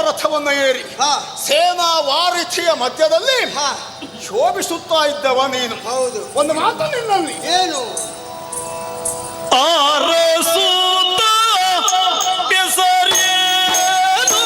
ರಥವನ್ನ ಏರಿ ಹಾ. ಸೇನಾ ವಾರಿಥಿಯ ಮಧ್ಯದಲ್ಲಿ ಹಾ. ಶೋಭಿಸುತ್ತಾ ಇದ್ದವ ನೀನು. ಹೌದು. ಒಂದು ಮಾತು ನಿನ್ನಲ್ಲಿ. ಏನು? ಅರಸುತ್ತ ಬೆಸರೇನು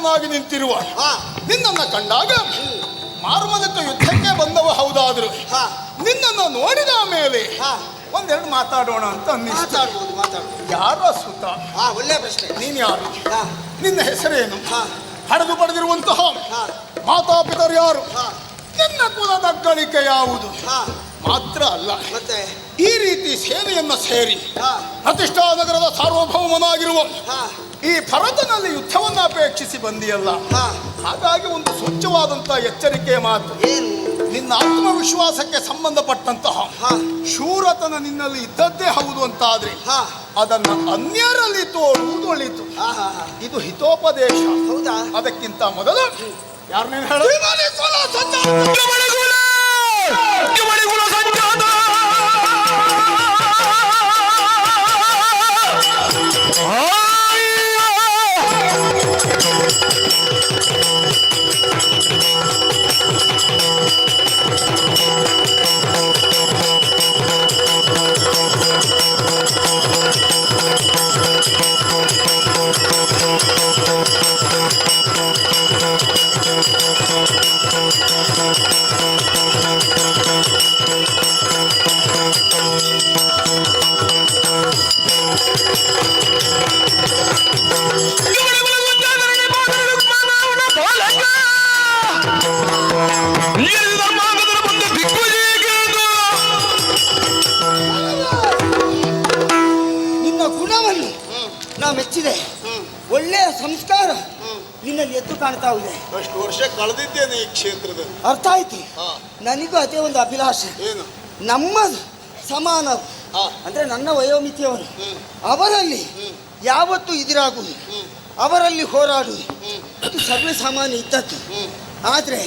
ಯುದ್ಧಾಪೇಕ್ಷಿತನಾಗಿ ನಿಂತಿರುವ. ನಿನ್ನನ್ನು ಕಂಡಾಗ ಮಾರ್ಮದತ್ತ ಯುದ್ಧಕ್ಕೆ ಬಂದವ ಹೌದಾದ್ರು. ನಿನ್ನನ್ನು ನೋಡಿದ ಮೇಲೆ ಒಂದೆರಡು ಮಾತಾಡೋಣ ಅಂತ ಮಾತಾಡ್ಬೋದು ಮಾತಾಡ್ಬೋದು. ಯಾರ ಸುತ್ತ ಒಳ್ಳೆ ಪ್ರಶ್ನೆ. ನೀನು ಯಾರು? ನಿನ್ನ ಹೆಸರೇನು? ಹಡೆದು ಪಡೆದಿರುವಂತಹ ಮಾತಾಪಿತರು ಯಾರು? ನಿನ್ನ ಕುಲದ ಗಳಿಕೆ ಯಾವುದು? ಮಾತ್ರ ಅಲ್ಲ. ಮತ್ತೆ? ಈ ರೀತಿ ಸೇನೆಯನ್ನ ಸೇರಿ ಪ್ರತಿಷ್ಠಾ ನಗರದ ಸಾರ್ವಭೌಮನಾಗಿರುವ ಈ ಭರತನಲ್ಲಿ ಯುದ್ಧವನ್ನು ಅಪೇಕ್ಷಿಸಿ ಬಂದಿಯಲ್ಲ? ಹಾ. ಹಾಗಾಗಿ ಒಂದು ಸ್ವಚ್ಛವಾದಂತಹ ಎಚ್ಚರಿಕೆಯ ಮಾತು. ಏನು? ನಿನ್ನ ಆತ್ಮವಿಶ್ವಾಸಕ್ಕೆ ಸಂಬಂಧಪಟ್ಟಂತಹ ಹಾ. ಶೂರತನ ನಿನ್ನಲ್ಲಿ ಇದ್ದದ್ದೇ ಹೌದು ಅಂತಾದ್ರೆ ಹಾ. ಅದನ್ನ ಅನ್ಯರಲ್ಲಿ ತೋರುವುದು ಒಳಿತು. ಇದು ಹಿತೋಪದೇಶ. ಹೌದಾ? ಅದಕ್ಕಿಂತ ಮೊದಲು ಯಾರನ್ನೇನು ಹೇಳ ನಾ ಮೆಚ್ಚಿದೆ. ಒಳ್ಳೆಯ ಸಂಸ್ಕಾರ ನಿನ್ನಲ್ಲಿ ಎದ್ದು ಕಾಣ್ತಾ ಇದೆ ಅಷ್ಟು ವರ್ಷ ಕಳೆದಿದ್ದೇನೆ ಈ ಕ್ಷೇತ್ರದಲ್ಲಿ. ಅರ್ಥ ಆಯ್ತು. ನನಗೂ ಅದೇ ಒಂದು ಅಭಿಲಾಷೆ. ಏನು? ನಮ್ಮದು ಸಮಾನ. ಅಂದ್ರೆ ನನ್ನ ವಯೋಮಿತಿಯವರು ಅವರಲ್ಲಿ ಯಾವತ್ತು ಇದಿರಾಗುವುದು ಅವರಲ್ಲಿ ಹೋರಾಡುವುದು. ಹ್ಮ್. ಅದು ಸರ್ವೇ ಸಾಮಾನ್ಯ ಇದ್ದದ್ದು. ಆದ್ರೆ.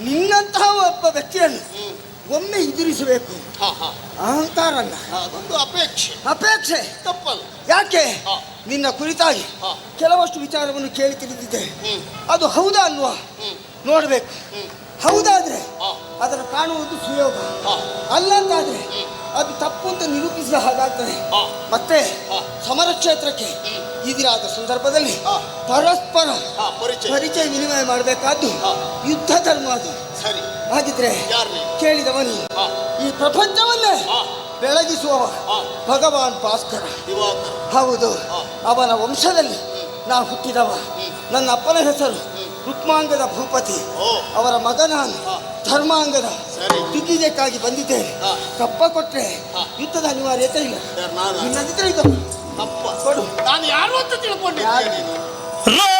ನಿನ್ನಂತಹ ಒಬ್ಬ ವ್ಯಕ್ತಿಯನ್ನು. ಒಮ್ಮೆ ಎದುರಿಸಬೇಕು. ಅಹಂಕಾರಲ್ಲ ಅದೊಂದು ಅಪೇಕ್ಷೆ. ಅಪೇಕ್ಷೆ. ತಪ್ಪಲ್ಲ. ಯಾಕೆ? ನಿನ್ನ ಕುರಿತಾಗಿ ಕೆಲವಷ್ಟು ವಿಚಾರವನ್ನು ಕೇಳಿ ತಿಳಿದಿದ್ದೆ ಅದು ಹೌದಾ ಅಲ್ವಾ? ನೋಡಬೇಕು. ಹೌದಾದ್ರೆ. ಅದನ್ನು ಕಾಣುವುದು ಸುಯೋಗ. ಅಲ್ಲಂತಾದ್ರೆ ಅಲ್ಲ ಅಂತಾದ್ರೆ ಅದು ತಪ್ಪು ಅಂತ ನಿರೂಪಿಸಿದ ಹಾಗಾಗ್ತದೆ. ಮತ್ತೆ. ಸಮರ ಕ್ಷೇತ್ರಕ್ಕೆ ಇದಿರಾದ ಸಂದರ್ಭದಲ್ಲಿ ಪರಸ್ಪರ ಪರಿಚಯ. ಪರಿಚಯ ವಿನಿಮಯ ಮಾಡಬೇಕಾದ್ದು ಯುದ್ಧ ಧರ್ಮ ಅದು. ಸರಿ. ಹಾಗಿದ್ರೆ? ಕೇಳಿದವನಿ ಈ ಪ್ರಪಂಚವನ್ನೇ ಬೆಳಗಿಸುವವ ಭಗವಾನ್ ಭಾಸ್ಕರ. ಹೌದು. ಅವನ ವಂಶದಲ್ಲಿ ನಾನು ಹುಟ್ಟಿದವ. ನನ್ನ ಅಪ್ಪನ ಹೆಸರು ರುಕ್ಮಾಂಗದ ಭೂಪತಿ. ಅವರ ಮಗ ನಾನು ಧರ್ಮಾಂಗದ ಬಂದಿದ್ದೆ. ಬಂದಿದ್ದೇನೆ. ಕಪ್ಪ ಕೊಟ್ಟರೆ. ಯುದ್ಧದ ಅನಿವಾರ್ಯತೆ ಇಲ್ಲ. ನಿನ್ನದಿದ್ರೆ ಇದು. ಅಪ್ಪ ಕೊಡು. ನಾನು ಯಾರು ಅಂತ ತಿಳ್ಕೊಂಡಿದ್ದೆ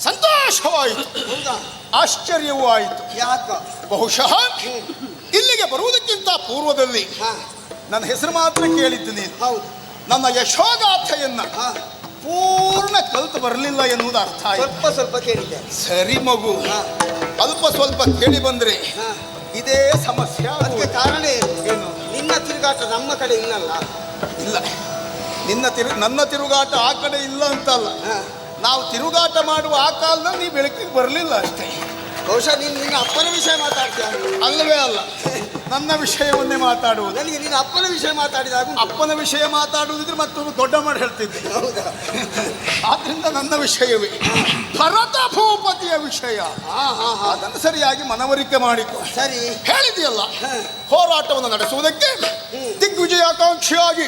ಸಂತೋಷವಾಯಿತು. ಆಶ್ಚರ್ಯವೂ ಆಯಿತು. ಯಾಕ? ಬಹುಶಃ ಇಲ್ಲಿಗೆ ಬರುವುದಕ್ಕಿಂತ ಪೂರ್ವದಲ್ಲಿ ನನ್ನ ಹೆಸರು ಮಾತ್ರ ಕೇಳಿದ್ದು ನೀನು. ಹೌದು. ನನ್ನ ಯಶೋಗಾಥೆಯನ್ನ ಪೂರ್ಣ ಕಲ್ತು ಬರಲಿಲ್ಲ ಎನ್ನುವುದು ಅರ್ಥ ಆಯ್ತು. ಸ್ವಲ್ಪ ಸ್ವಲ್ಪ ಕೇಳಿದ್ದೆ. ಸರಿ ಮಗು. ಅಲ್ಪ ಸ್ವಲ್ಪ ಕೇಳಿ ಬಂದ್ರೆ. ಇದೇ ಸಮಸ್ಯೆ ಅದಕ್ಕೆ ಕಾರಣ ಏನು? ನಿನ್ನ ತಿರುಗಾಟ ನಮ್ಮ ಕಡೆ ಇಲ್ಲಲ್ಲ ಇಲ್ಲ. ನಿನ್ನ ತಿರು ನನ್ನ ತಿರುಗಾಟ ಆ ಕಡೆ ಇಲ್ಲ ಅಂತಲ್ಲ. ನಾವು ತಿರುಗಾಟ ಮಾಡುವ ಆ ಕಾಲದಲ್ಲಿ ನೀ ಬೆಳಕಿಗೆ ಬರಲಿಲ್ಲ ಅಷ್ಟೇ. ಬಹುಶಃ ನೀನು ನಿನ್ನ ಅಪ್ಪನ ವಿಷಯ ಮಾತಾಡ್ತೀಯ ಅಲ್ಲವೇ ಅಲ್ಲ. ನನ್ನ ವಿಷಯವನ್ನೇ ಮಾತಾಡುವುದು. ನನಗೆ ನಿನ್ನ ಅಪ್ಪನ ವಿಷಯ ಮಾತಾಡಿದಾಗ. ಅಪ್ಪನ ವಿಷಯ ಮಾತಾಡುವುದಿದ್ರೆ ಮತ್ತೊಂದು ದೊಡ್ಡ ಮಾಡಿ ಹೇಳ್ತಿದ್ದೆ. ಹೌದಾ? ಆದ್ರಿಂದ ನನ್ನ ವಿಷಯವೇ. ಭರತ ಭೂಪತಿಯ ವಿಷಯ. ಅದನ್ನು ಸರಿಯಾಗಿ ಮನವರಿಕೆ ಮಾಡಿತು ಸರಿ. ಹೇಳಿದೆಯಲ್ಲ? ಹೋರಾಟವನ್ನು ನಡೆಸುವುದಕ್ಕೆ ದಿಗ್ವಿಜಯಾಕಾಂಕ್ಷಿಯಾಗಿ.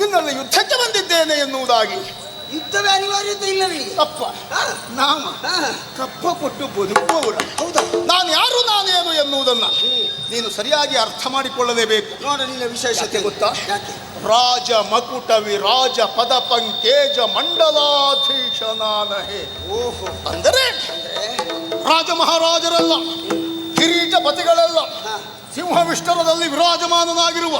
ನಿನ್ನಲ್ಲಿ ಯುದ್ಧಕ್ಕೆ ಬಂದಿದ್ದೇನೆ ಎನ್ನುವುದಾಗಿ. ಯುದ್ಧವೇ ಅನಿವಾರ್ಯತೆ ಇಲ್ಲ ನನಗೆ. ತಪ್ಪ ನಾಮ. ಕಪ್ಪ ಕೊಟ್ಟು ಬದುಕುವವರು ಹೌದಾ? ನಾನು ಯಾರು ನಾನೇನು ಎನ್ನುವುದನ್ನು? ನೀನು ಸರಿಯಾಗಿ ಅರ್ಥ ಮಾಡಿಕೊಳ್ಳಲೇಬೇಕು. ನೋಡ ನಿನ್ನ ವಿಶೇಷತೆ ಗೊತ್ತಾ? ರಾಜ ಮಕುಟ ವಿರಾಜ ಪದ ಪಂಕೇಜ ಮಂಡಲಾಧೀಶ ನಾನಹೇ. ಓಹೋ. ಅಂದರೆ ರಾಜ ಮಹಾರಾಜರಲ್ಲ ಕಿರೀಟ ಪತಿಗಳಲ್ಲ. ಸಿಂಹವಿಷ್ಟರದಲ್ಲಿ ವಿರಾಜಮಾನನಾಗಿರುವ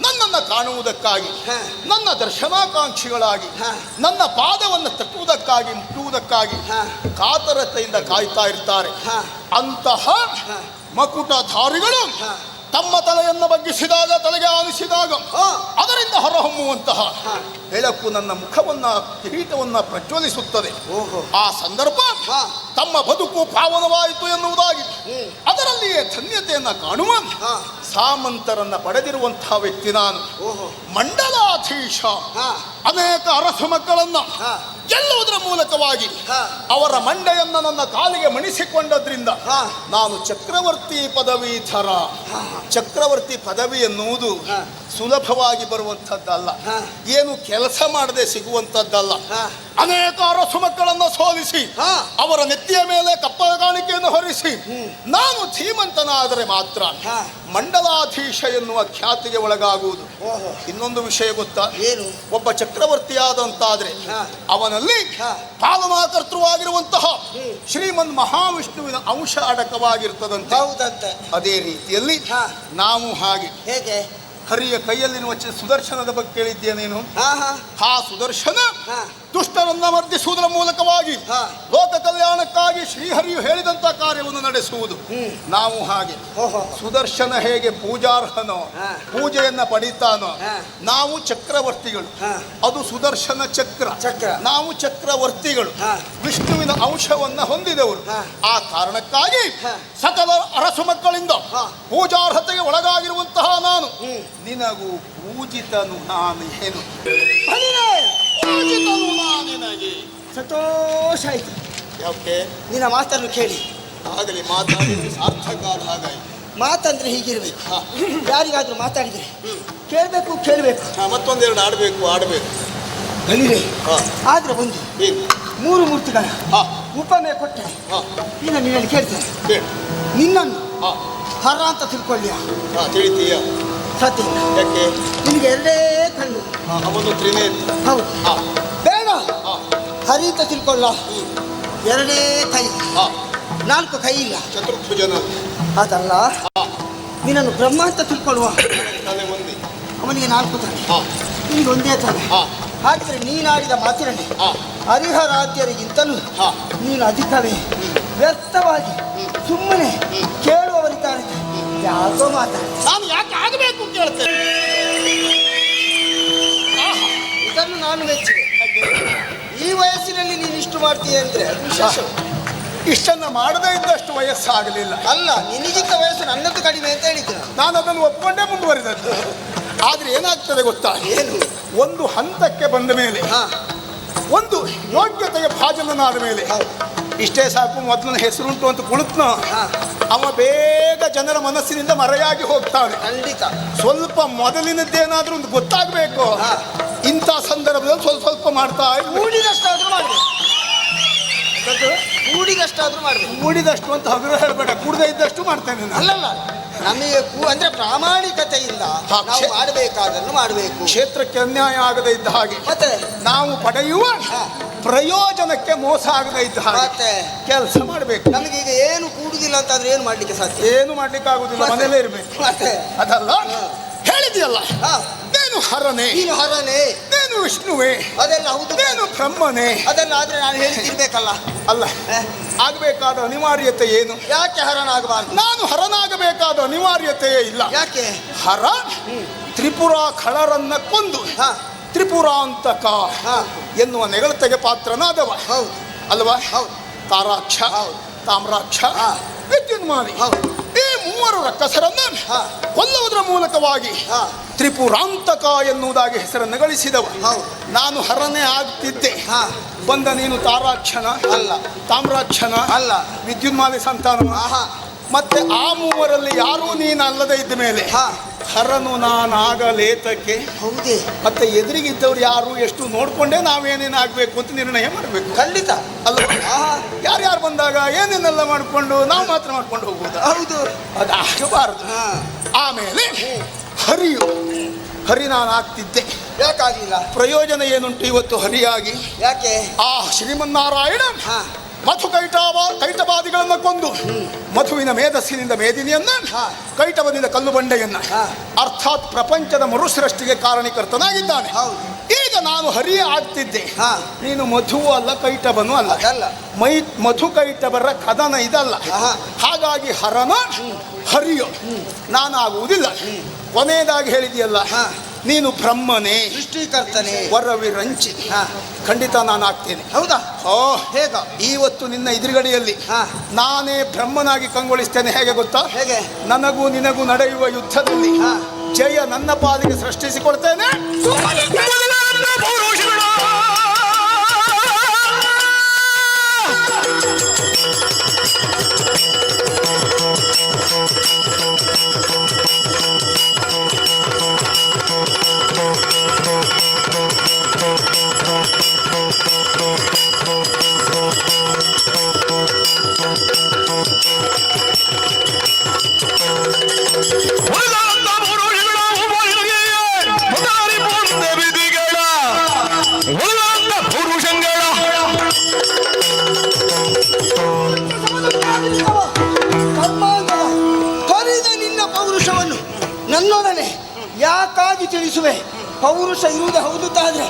ನನ್ನನ್ನು ಕಾಣುವುದಕ್ಕಾಗಿ. ನನ್ನ ದರ್ಶನಾಕಾಂಕ್ಷಿಗಳಾಗಿ. ನನ್ನ ಪಾದವನ್ನು ತಟ್ಟುವುದಕ್ಕಾಗಿ ಮುಟ್ಟುವುದಕ್ಕಾಗಿ. ಕಾತರತೆಯಿಂದ ಕಾಯ್ತಾ ಇರ್ತಾರೆ ಅಂತಹ. ಮಕುಟಧಾರಿಗಳು. ತಮ್ಮ ತಲೆಯನ್ನು ಬಗ್ಗಿಸಿದಾಗ ತಲೆಗೆ ಆನಿಸಿದಾಗ. ಅದರಿಂದ ಹೊರಹೊಮ್ಮುವಂತಹ. ಬೆಳಕು ನನ್ನ ಮುಖವನ್ನ ಕಿರೀಟವನ್ನ ಪ್ರಚೋದಿಸುತ್ತದೆ ಓಹೋ ಆ ಸಂದರ್ಭ ತಮ್ಮ ಬದುಕು ಪಾವನವಾಯಿತು ಎನ್ನುವುದಾಗಿ ಅದರಲ್ಲಿಯೇ ಧನ್ಯತೆಯನ್ನ ಕಾಣುವ. ಸಾಮಂತರನ್ನ ಪಡೆದಿರುವಂತಹ ವ್ಯಕ್ತಿ ನಾನು. ಓಹೋ. ಮಂಡಲಾಧೀಶ. ಅನೇಕ ಅರಸ ಮಕ್ಕಳನ್ನ. ಗೆಲ್ಲುವುದರ ಮೂಲಕವಾಗಿ ಅವರ ಮಂಡೆಯನ್ನ ನನ್ನ ಕಾಲಿಗೆ ಮಣಿಸಿಕೊಂಡದ್ರಿಂದ. ನಾನು ಚಕ್ರವರ್ತಿ ಪದವಿ ಥರ ಚಕ್ರವರ್ತಿ ಪದವಿ ಎನ್ನುವುದು ಸುಲಭವಾಗಿ ಬರುವಂಥದ್ದಲ್ಲ. ಏನು ಕೆಲಸ ಮಾಡದೆ ಸಿಗುವಂಥದ್ದಲ್ಲ. ಅನೇಕ ಅರಸು ಮಕ್ಕಳನ್ನು ಸೋಲಿಸಿ. ಅವರ ನೆತ್ತಿಯ ಮೇಲೆ ಕಪ್ಪ ಕಾಣಿಕೆಯನ್ನು ಹೊರಿಸಿ ನಾನು ಧೀಮಂತನಾದರೆ ಮಾತ್ರ ಹಾ. ಮಂಡಲಾಧೀಶ ಎನ್ನುವ ಖ್ಯಾತಿಗೆ ಒಳಗಾಗುವುದು. ಓಹೋ. ಇನ್ನೊಂದು ವಿಷಯ ಗೊತ್ತಾ? ಏನು? ಒಬ್ಬ ಚಕ್ರವರ್ತಿಯಾದಂತಾದ್ರೆ ಆದಂತಾದ್ರೆ ಅವನಲ್ಲಿ. ಪಾಲನಾಕರ್ತೃವಾಗಿರುವಂತಹ. ಶ್ರೀಮನ್ ಮಹಾವಿಷ್ಣುವಿನ ಅಂಶ ಅಡಕವಾಗಿರ್ತದಂತೆ. ಹೌದಂತೆ. ಅದೇ ರೀತಿಯಲ್ಲಿ. ನಾವು ಹಾಗೆ ಹೇಗೆ? ಹರಿಯ ಕೈಯಲ್ಲಿರುವ ಸುದರ್ಶನದ ಬಗ್ಗೆ ಕೇಳಿದ್ದೇನೇನು ಆ ಸುದರ್ಶನ. ದುಷ್ಟರನ್ನ ಮರ್ದಿಸುವುದರ ಮೂಲಕವಾಗಿ. ಲೋಕ ಕಲ್ಯಾಣಕ್ಕಾಗಿ ಶ್ರೀಹರಿಯು ಹೇಳಿದಂತ ಕಾರ್ಯವನ್ನು ನಡೆಸುವುದು. ನಾವು ಹಾಗೆ. ಸುದರ್ಶನ ಹೇಗೆ ಪೂಜಾರ್ಹನೋ. ಪೂಜೆಯನ್ನ ಪಡಿತಾನೋ ನಾವು ಚಕ್ರವರ್ತಿಗಳು. ಅದು ಸುದರ್ಶನ ಚಕ್ರ. ನಾವು ಚಕ್ರವರ್ತಿಗಳು. ವಿಷ್ಣುವಿನ ಅಂಶವನ್ನ ಹೊಂದಿದವರು. ಆ ಕಾರಣಕ್ಕಾಗಿ. ಸಕಲ ಅರಸು ಮಕ್ಕಳಿಂದ. ಪೂಜಾರ್ಹತೆಗೆ ಒಳಗಾಗಿರುವಂತಹ ನಾನು. ನಿನಗೂ ಪೂಜಿತನು ನಾನು. ಪೂಜಿತನು ನಾನಿನಗೆ ಸಂತೋಷ ಆಯ್ತು. ಯಾಕೆ? ನಿನ್ನ ಮಾತನ್ನು ಕೇಳಿ. ಆಗಲಿ ಮಾತಾಡಿದ್ರೆ ಸಾರ್ಥಕ ಆದ ಹಾಗಾಯ್ತು. ಮಾತಂದ್ರೆ ಹೀಗಿರ್ಬೇಕು. ಯಾರಿಗಾದ್ರೂ ಮಾತಾಡಿದ್ರೆ ಕೇಳಬೇಕು ಕೇಳಬೇಕು. ಮತ್ತೊಂದೆರಡು ಆಡಬೇಕು ಆಡಬೇಕು. ಹಾ. ಆದ್ರೆ ಒಂದು ಮೂರು ಮೂರ್ತಿಗಳ ಉಪಮೆ ಕೊಟ್ಟರೆ ಹಾ. ಈಗ ನಿನ್ನಲ್ಲಿ ಕೇಳ್ತೇನೆ. ನಿನ್ನನ್ನು ಹರ ಅಂತ ತಿಳ್ಕೊಳ್ಳಿಯ? ತಿಳಿತೀಯ? ಸತ್ಯ ಯಾಕೆ? ನಿಮಗೆ ಎರಡೇ ಕಣ್ಣು. ಅವನು ತ್ರಿನೇತ್ರ ಹೌದು. ಬೇಡ ಹಾ. ಹರಿ ಅಂತ ತಿಳ್ಕೊಳ್ಳ ಎರಡೇ ಕೈ. ನಾಲ್ಕು ಕೈ ಇಲ್ಲ. ಚತುರ್ಭುಜನ. ಅದಲ್ಲ. ಹಾ. ನಿನ್ನನ್ನು ಬ್ರಹ್ಮ ಅಂತ ತಿಳ್ಕೊಳ್ಳುವ. ಅವನಿಗೆ ನಾಲ್ಕು ತಲೆ. ನಿನಗೆ ಒಂದೇ ತಲೆ. ಹಾಗಿದ್ರೆ ನೀನಾಡಿದ ಮಾತಿನಲ್ಲಿ ಹಾ. ನೀನು ಅಧಿಕವೇ. ವ್ಯರ್ಥವಾಗಿ ಸುಮ್ಮನೆ ಕೇಳುವವರಿದ್ದಾರೆ ಯಾಕೋ ಮಾತಾಡ. ನಾನು ಯಾಕೆ ಆಗಬೇಕು ಕೇಳ್ತೇನೆ ಇದನ್ನು ನಾನು ಮೆಚ್ಚಿದೆ. ಈ ವಯಸ್ಸಿನಲ್ಲಿ ನೀನು ಇಷ್ಟು ಮಾಡ್ತೀಯ ಅಂದ್ರೆ ಅದು ವಿಶೇಷ. ಇಷ್ಟನ್ನ ಮಾಡದೇ ಇದ್ದಷ್ಟು ವಯಸ್ಸಾಗಲಿಲ್ಲ. ಅಲ್ಲ ನಿನಗಿಂತ ವಯಸ್ಸು ನನ್ನದು ಕಡಿಮೆ ಅಂತ ಹೇಳಿದ್ದು ನಾನು. ನಾನು ಅದನ್ನು ಒಪ್ಕೊಂಡೇ ಮುಂದುವರಿದದ್ದು. ಆದ್ರೆ ಏನಾಗ್ತದೆ ಗೊತ್ತಾ? ಏನು? ಒಂದು ಹಂತಕ್ಕೆ ಬಂದ ಮೇಲೆ ಹಾ. ಒಂದು ಯೋಗ್ಯತೆಗೆ ಭಾಜನನಾದ ಮೇಲೆ ಹೌದು. ಇಷ್ಟೇ ಸಾಕು ಮೊದಲನ ಹೆಸರುಂಟು ಅಂತ ಕುಳಿತ್ನ ಹಾ. ಅವ ಬೇಗ ಜನರ ಮನಸ್ಸಿನಿಂದ ಮರೆಯಾಗಿ ಹೋಗ್ತಾನೆ. ಖಂಡಿತ. ಸ್ವಲ್ಪ ಮೊದಲಿನದ್ದೇನಾದ್ರೂ ಒಂದು ಗೊತ್ತಾಗಬೇಕು. ಇಂಥ ಸಂದರ್ಭದಲ್ಲಿ ಸ್ವಲ್ಪ ಸ್ವಲ್ಪ ಮಾಡ್ತಾ. ಕೂಡಿದಷ್ಟಾದ್ರೂ ಮಾಡ್ಬೇಕು ಕೂಡಿದಷ್ಟಾದ್ರೂ ಮಾಡಿ ಕೂಡಿದಷ್ಟು ಅಂತ ಹಗುರ ಹೇಳ್ಬೇಡ. ಕೂಡದೇ ಇದ್ದಷ್ಟು ಮಾಡ್ತೇನೆ ನಾನು. ಅಲ್ಲಲ್ಲ. ನಮಗೆ ಕೂ ಅಂದ್ರೆ ಪ್ರಾಮಾಣಿಕತೆಯಿಂದ ಇಲ್ಲ ನಾವು ಕ್ಷೇ- ಮಾಡಬೇಕಾದನ್ನು ಮಾಡಬೇಕು. ಕ್ಷೇತ್ರಕ್ಕೆ ಅನ್ಯಾಯ ಆಗದೇ ಇದ್ದ ಹಾಗೆ. ಮತ್ತೆ? ನಾವು ಪಡೆಯುವ. ಪ್ರಯೋಜನಕ್ಕೆ ಮೋಸ ಆಗದೇ ಇದ್ದ ಹಾಗೆ ಕೆಲಸ ಮಾಡಬೇಕು. ನಮಗೀಗ ಏನು ಕೂಡುದಿಲ್ಲ ಅಂತಂದ್ರೆ ಏನು ಮಾಡ್ಲಿಕ್ಕೆ ಸಾಧ್ಯ? ಏನು ಮಾಡ್ಲಿಕ್ಕೆ ಆಗುದಿಲ್ಲ? ಮನೇಲೇ ಇರ್ಬೇಕು. ಮತ್ತೆ? ಅದಲ್ಲ? ಹೇಳಿದೆಯಲ್ಲ? ನೀನು ಹರನೆ. ನೀನು ಹರನೇ. ನೀನು ವಿಷ್ಣುವೇ. ಅದೆಲ್ಲ ಹೌದು. ನೀನು ಬ್ರಹ್ಮನೇ. ಅದೆಲ್ಲ ಆದ್ರೆ ನಾನು ಹೇಳ್ತಿರ್ಬೇಕಲ್ಲ ಅಲ್ಲ ಆಗಬೇಕಾದ ಅನಿವಾರ್ಯತೆ ಏನು? ಯಾಕೆ ಹರನಾಗಬಾರ್ದು? ನಾನು ಹರನಾಗಬೇಕಾದ ಅನಿವಾರ್ಯತೆಯೇ ಇಲ್ಲ. ಯಾಕೆ? ಹರ ತ್ರಿಪುರ ಖಳರನ್ನ ಕೊಂದು. ತ್ರಿಪುರಾಂತಕ ಎನ್ನುವ ನೆಗಳತೆಗೆ ಪಾತ್ರನಾದವ. ಅಲ್ವಾ? ತಾರಾಕ್ಷ. ತಾಮ್ರಾಕ್ಷ ವಿದ್ಯುನ್ಮಾನಿ. ಈ ಮೂವರು ರಕ್ಕಸರನ್ನ ಹಾ. ಕೊಲ್ಲುವುದರ ಮೂಲಕವಾಗಿ ತ್ರಿಪುರಾಂತಕ ಎನ್ನುವುದಾಗಿ ಹೆಸರನ್ನು ಗಳಿಸಿದವ. ನಾನು ಹರನೇ ಆಗ್ತಿದ್ದೆ. ಹಾ. ಬಂದ ನೀನು ತಾರಾಕ್ಷನ ಅಲ್ಲ. ತಾಮ್ರಾಕ್ಷನ ಅಲ್ಲ. ವಿದ್ಯುನ್ಮಾಲಿ ಸಂತಾನ ಆಹಾ. ಮತ್ತೆ ಆ ಮೂವರಲ್ಲಿ ಯಾರೂ ನೀನು ಅಲ್ಲದೆ ಇದ್ದ ಮೇಲೆ ಹಾ. ಹರನು ನಾನಾಗಲೇತಕ್ಕೆ. ಹೌದೇ. ಮತ್ತೆ ಎದುರಿಗಿದ್ದವ್ರು ಯಾರು ಎಷ್ಟು ನೋಡ್ಕೊಂಡೇ ನಾವೇನೇನು ಆಗ್ಬೇಕು ಅಂತ ನಿರ್ಣಯ ಮಾಡಬೇಕು. ಖಂಡಿತ. ಅಲ್ಲ ಯಾರ್ಯಾರು ಬಂದಾಗ ಏನೇನೆಲ್ಲ ಮಾಡಿಕೊಂಡು ನಾವು ಮಾತ್ರ ಮಾಡ್ಕೊಂಡು ಹೋಗ್ಬೋದು? ಹೌದು. ಅದು ಆಗಬಾರದು. ಆಮೇಲೆ ಹರಿಯು. ಹರಿ ನಾನು ಆಗ್ತಿದ್ದೆ. ಯಾಕಾಗಿಲ್ಲ ಪ್ರಯೋಜನ ಏನುಂಟು ಇವತ್ತು ಹರಿಯಾಗಿ? ಯಾಕೆ? ಆ ಶ್ರೀಮನ್ನಾರಾಯಣ ಮಧು ಕೈಟವ ಕೈಟವಾದಿಗಳನ್ನು ಕೊಂದು. ಮಧುವಿನ ಮೇಧಸ್ಸಿನಿಂದ ಮೇದಿನಿಯನ್ನ. ಕೈಟವದಿಂದ ಕಲ್ಲು ಬಂಡೆಯನ್ನ ಅರ್ಥಾತ್ ಪ್ರಪಂಚದ ಮರುಸೃಷ್ಟಿಗೆ ಕಾರಣೀಕರ್ತನಾಗಿದ್ದಾನೆ ಈಗ ನಾನು ಹರಿಯಾಗ್ತಿದ್ದೆ ಹಾ. ನೀನು ಮಧು ಅಲ್ಲ ಕೈಟವನು ಅಲ್ಲ. ಮೈ ಮಧು ಕೈಟವರ ಕದನ ಇದಲ್ಲ. ಹಾಗಾಗಿ ಹರನ ಹರಿಯೋ. ನಾನಾಗುವುದಿಲ್ಲ. ಕೊನೆಯದಾಗಿ ಹೇಳಿದೆಯಲ್ಲ ಹಾ. ನೀನು ಬ್ರಹ್ಮನೇ ಸೃಷ್ಟಿಕರ್ತನೆ. ವರವಿರಂಚಿ ಹಾ. ಖಂಡಿತ ನಾನು ಆಗ್ತೇನೆ. ಹೌದಾ? ಓ ಹೇಗ? ಇವತ್ತು ನಿನ್ನ ಎದುರುಗಡೆಯಲ್ಲಿ ಹಾ. ನಾನೇ ಬ್ರಹ್ಮನಾಗಿ ಕಂಗೊಳಿಸ್ತೇನೆ. ಹೇಗೆ ಗೊತ್ತಾ? ಹೇಗೆ? ನನಗೂ ನಿನಗೂ ನಡೆಯುವ ಯುದ್ಧದಲ್ಲಿ ಹಾ. ಜಯ ನನ್ನ ಪಾಲಿಗೆ ಸೃಷ್ಟಿಸಿಕೊಡ್ತೇನೆ. ಪೌರುಷ ಇರುವುದು ಹೌದು ತಾದ್ರೆ